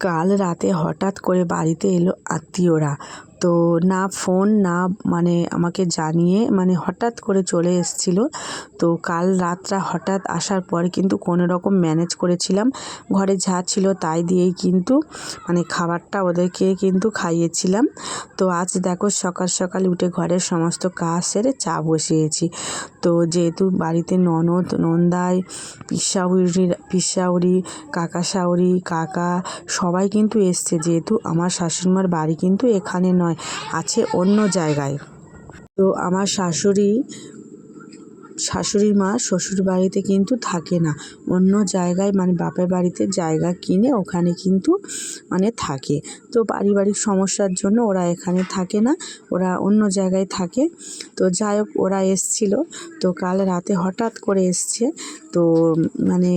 কাল রাতে হঠাৎ করে বাড়িতে এলো আত্মীয়রা। তো না ফোন, না মানে আমাকে জানিয়ে মানে হঠাৎ করে চলে এসেছিল। তো কাল রাতটা হঠাৎ আসার পর কিন্তু কোনো রকম ম্যানেজ করেছিলাম। ঘরে যা ছিল তাই দিয়েই কিন্তু মানে খাবারটা ওদেরকে কিন্তু খাইয়েছিলাম। তো আজ দেখো সকাল সকাল উঠে ঘরের সমস্ত কাজ সেরে চা বসিয়েছি। তো যেহেতু বাড়িতে ননদ, নন্দাই, পিসাউরি পিসাউরি কাকা শাউরি কাকা সবাই কিন্তু এসছে। যেহেতু আমার শাশুড়িমার বাড়ি কিন্তু এখানে নয়। আছে অন্য জায়গায়। তো আমার শাশুড়ি শাশুড়ি মা শ্বশুর বাড়িতে কিন্তু থাকে না। অন্য জায়গায় মানে বাপের বাড়িতে জায়গা কিনে ওখানে কিন্তু মানে থাকে। তো পারিবারিক সমস্যার জন্য ওরা এখানে থাকে না, ওরা অন্য জায়গায় থাকে। তো যাই হোক, ওরা এসছিল। তো কাল রাতে হঠাৎ করে এসছে। তো মানে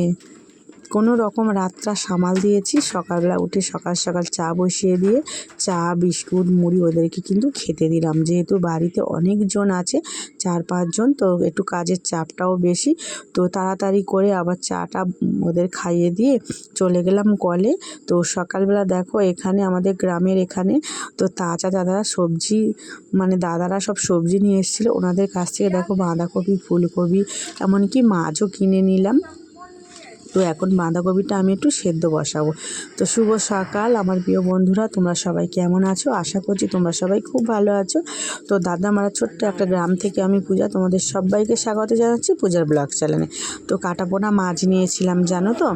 কোনো রকম রাতটা সামাল দিয়েছি। সকালবেলা উঠে সকাল সকাল চা বসিয়ে দিয়ে চা, বিস্কুট, মুড়ি ওদেরকে কিন্তু খেতে দিলাম। যেহেতু বাড়িতে অনেকজন আছে, চার পাঁচজন, তো একটু কাজের চাপটাও বেশি, তো তাড়াতাড়ি করে আবার চাটা ওদের খাইয়ে দিয়ে চলে গেলাম কলে। তো সকালবেলা দেখো এখানে আমাদের গ্রামের এখানে, তো তাজা দাদারা সবজি মানে দাদারা সব সবজি নিয়ে এসেছিল। ওনাদের কাছ থেকে দেখো বাঁধাকপি, ফুলকপি, এমনকি মাছও কিনে নিলাম। তো এখন বাঁধাকপিটা আমি একটু সেদ্ধ বসাবো। তো শুভ সকাল আমার প্রিয় বন্ধুরা, তোমরা সবাই কেমন আছো? আশা করছি তোমরা সবাই খুব ভালো আছো। তো দাদা মারা ছোট্ট একটা গ্রাম থেকে আমি পূজা তোমাদের সবাইকে স্বাগত জানাচ্ছি পূজার ব্লগ চ্যানেলে। তো কাটাপোনা মাছ নিয়েছিলাম, জানো তো?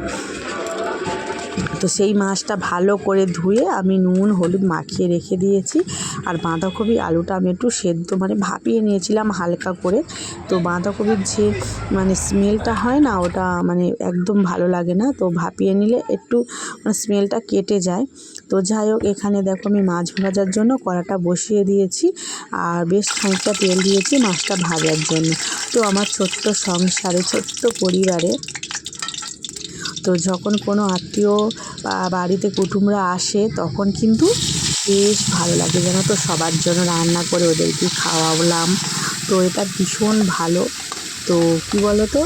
তো সেই মাছটা ভালো করে ধুয়ে আমি নুন, হলুদ মাখিয়ে রেখে দিয়েছি। আর বাঁধাকপি আলুটা আমি একটু সেদ্ধ মানে ভাপিয়ে নিয়েছিলাম হালকা করে। তো বাঁধাকপির যে মানে স্মেলটা হয় না, ওটা মানে একদম ভালো লাগে না। তো ভাপিয়ে নিলে একটু মানে স্মেলটা কেটে যায়। তো যাই হোক, এখানে দেখো আমি মাছ ভাজার জন্য কড়াটা বসিয়ে দিয়েছি। আর বেশ খানিকটা তেল দিয়েছি মাছটা ভাজার জন্য। তো আমার ছোট্ট সংসারে, ছোট্ট পরিবারে তো যখন কোনো আত্মীয়, বা বাড়িতে কুটুমরা আসে, তখন কিন্তু বেশ ভালো লাগে যেন তো? সবার জন্য রান্না করে ওদেরকে খাওয়ালাম। তো এটা ভীষণ ভালো। তো কী বলো তো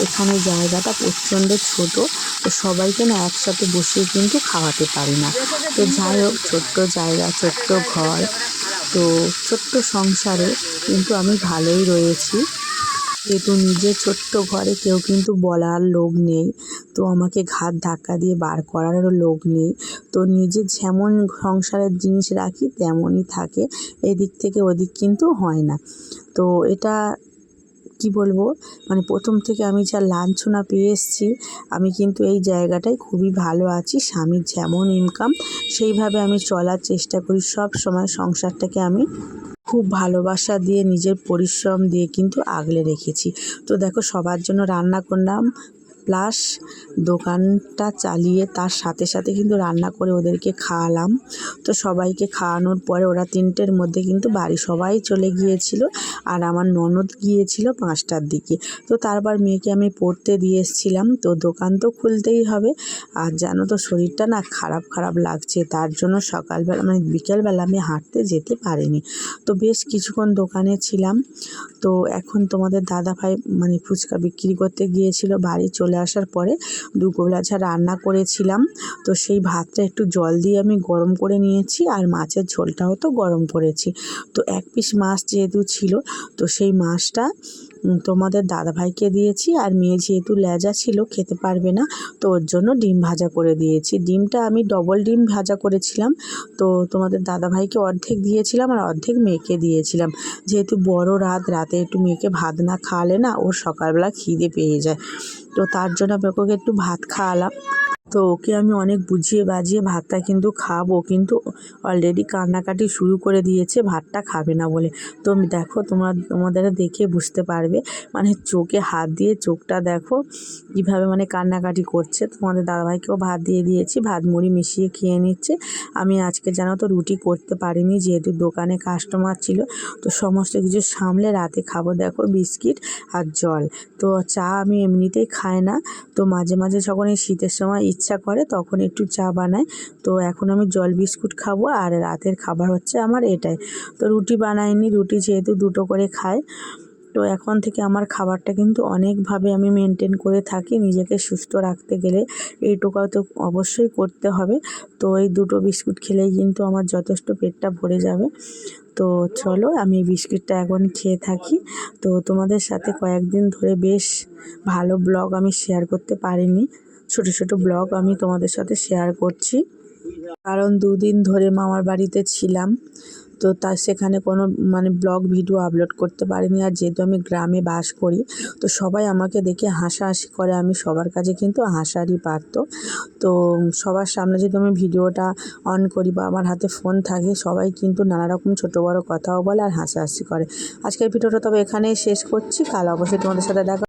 এখানে জায়গাটা প্রচণ্ড ছোট। তো সবাইকে না একসাথে বসিয়ে কিন্তু খাওয়াতে পারি না। তো যাই হোক, ছোট্ট জায়গা, ছোট্ট ঘর, তো ছোট্ট সংসারে কিন্তু আমি ভালোই রয়েছি। যেহেতু নিজের ছোট্ট ঘরে কেউ কিন্তু বলার লোক নেই। তো আমাকে ঘাত ধাক্কা দিয়ে বার করারও লোক নেই। তো নিজে যেমন সংসারের জিনিস রাখি, তেমনই থাকে। এদিক থেকে ওদিক কিন্তু হয় না। তো এটা কি বলব? মানে প্রথম থেকে আমি যা লাঞ্ছনা পেয়ে এসেছি, আমি কিন্তু এই জায়গাটায় খুবই ভালো আছি। স্বামীর যেমন ইনকাম সেইভাবে আমি চলার চেষ্টা করি। সব সময় সংসারটাকে আমি খুব ভালোবাসা দিয়ে, নিজের পরিশ্রম দিয়ে কিন্তু আগলে রেখেছি। তো দেখো, সবার জন্য রান্না করলাম প্লাস দোকানটা চালিয়ে তার সাথে সাথে কিন্তু রান্না করে ওদেরকে খাওয়ালাম। তো সবাইকে খাওয়ানোর পরে ওরা তিনটের মধ্যে কিন্তু বাড়ি সবাই চলে গিয়েছিল আর আমার ননদ গিয়েছিল পাঁচটার দিকে। তো তারপর মেয়েকে আমি পড়তে দিয়ে এসেছিলাম। তো দোকান তো খুলতেই হবে আর জানো তো শরীরটা না খারাপ খারাপ লাগছে, তার জন্য সকালবেলা মানে বিকেলবেলা আমি হাঁটতে যেতে পারিনি। তো বেশ কিছুক্ষণ দোকানে ছিলাম। তো এখন তোমাদের দাদা ভাই মানে ফুচকা বিক্রি করতে গিয়েছিল, বাড়ি চলে আসার পরে দুপুরবেলা যা রান্না করেছিলাম, তো সেই ভাতটা একটু জল দিয়ে আমি গরম করে নিয়েছি আর মাছের ঝোলটাও তো গরম করেছি। তো এক পিস মাছ যেহেতু ছিল, তো সেই মাছটা তোমাদের দাদাভাইকে দিয়েছি আর মেয়ে যেহেতু লেজা ছিল, খেতে পারবে না, তো ওর জন্য ডিম ভাজা করে দিয়েছি। ডিমটা আমি ডবল ডিম ভাজা করেছিলাম, তো তোমাদের দাদাভাইকে অর্ধেক দিয়েছিলাম আর অর্ধেক মেয়েকে দিয়েছিলাম। যেহেতু বড় রাত, রাতে একটু মেয়েকে ভাত না খাওয়ালে না ওর সকালবেলা খিদে পেয়ে যায়। তো তার জন্য আমি ওকে একটু ভাত খাওয়ালাম। তো ওকে আমি অনেক বুঝিয়ে বাজিয়ে ভাতটা কিন্তু খাব, কিন্তু অলরেডি কান্নাকাটি শুরু করে দিয়েছে, ভাতটা খাবে না বলে। তো দেখো, তোমরা, তোমাদের দেখে বুঝতে পারবে। মানে চোখে হাত দিয়ে চোখটা দেখো কীভাবে মানে কান্নাকাটি করছে। তোমাদের দাদাভাইকেও ভাত দিয়ে দিয়েছি, ভাত মুড়ি মিশিয়ে খেয়ে নিচ্ছে। আমি আজকে জানো তো রুটি করতে পারিনি, যেহেতু দোকানে কাস্টমার ছিল। তো সমস্ত কিছু সামলে রাতে খাব, দেখো বিস্কিট আর জল। তো চা আমি এমনিতেই খাই না। তো মাঝে মাঝে যখন এই শীতের সময় ইচ্ছা করে, তখন একটু চা বানাই। তো এখন আমি জল বিস্কুট খাব আর রাতের খাবার হচ্ছে আমার এটাই। তো রুটি বানাইনি, রুটি যেহেতু দুটো করে খায় তো এখন থেকে আমার খাবারটা কিন্তু অনেকভাবে আমি মেনটেন করে থাকি। নিজেকে সুস্থ রাখতে গেলে এইটুকু তো অবশ্যই করতে হবে। তো এই দুটো বিস্কুট খেলেই কিন্তু আমার যথেষ্ট পেটটা ভরে যাবে। তো চলো আমি বিস্কিটটা এখন খেয়ে থাকি। তো তোমাদের সাথে কয়েকদিন ধরে বেশ ভালো ব্লগ আমি শেয়ার করতে পারিনি। ছোট ছোট ব্লগ আমি তোমাদের সাথে শেয়ার করছি। কারণ দুদিন ধরে মামার বাড়িতে ছিলাম, তো তার সেখানে কোনো মানে ব্লগ ভিডিও আপলোড করতে পারিনি। আর যেহেতু আমি গ্রামে বাস করি, তো সবাই আমাকে দেখে হাসাহাসি করে, আমি সবার কাছে কিন্তু হাসারই পারতো। তো সবার সামনে যদি আমি ভিডিওটা অন করি বা আমার হাতে ফোন থাকে, সবাই কিন্তু নানা রকম ছোটো বড়ো কথাও বলে আর হাসাহাসি করে। আজকের ভিডিওটা তবে এখানেই শেষ করছি। কাল অবশ্যই তোমাদের সাথে দেখা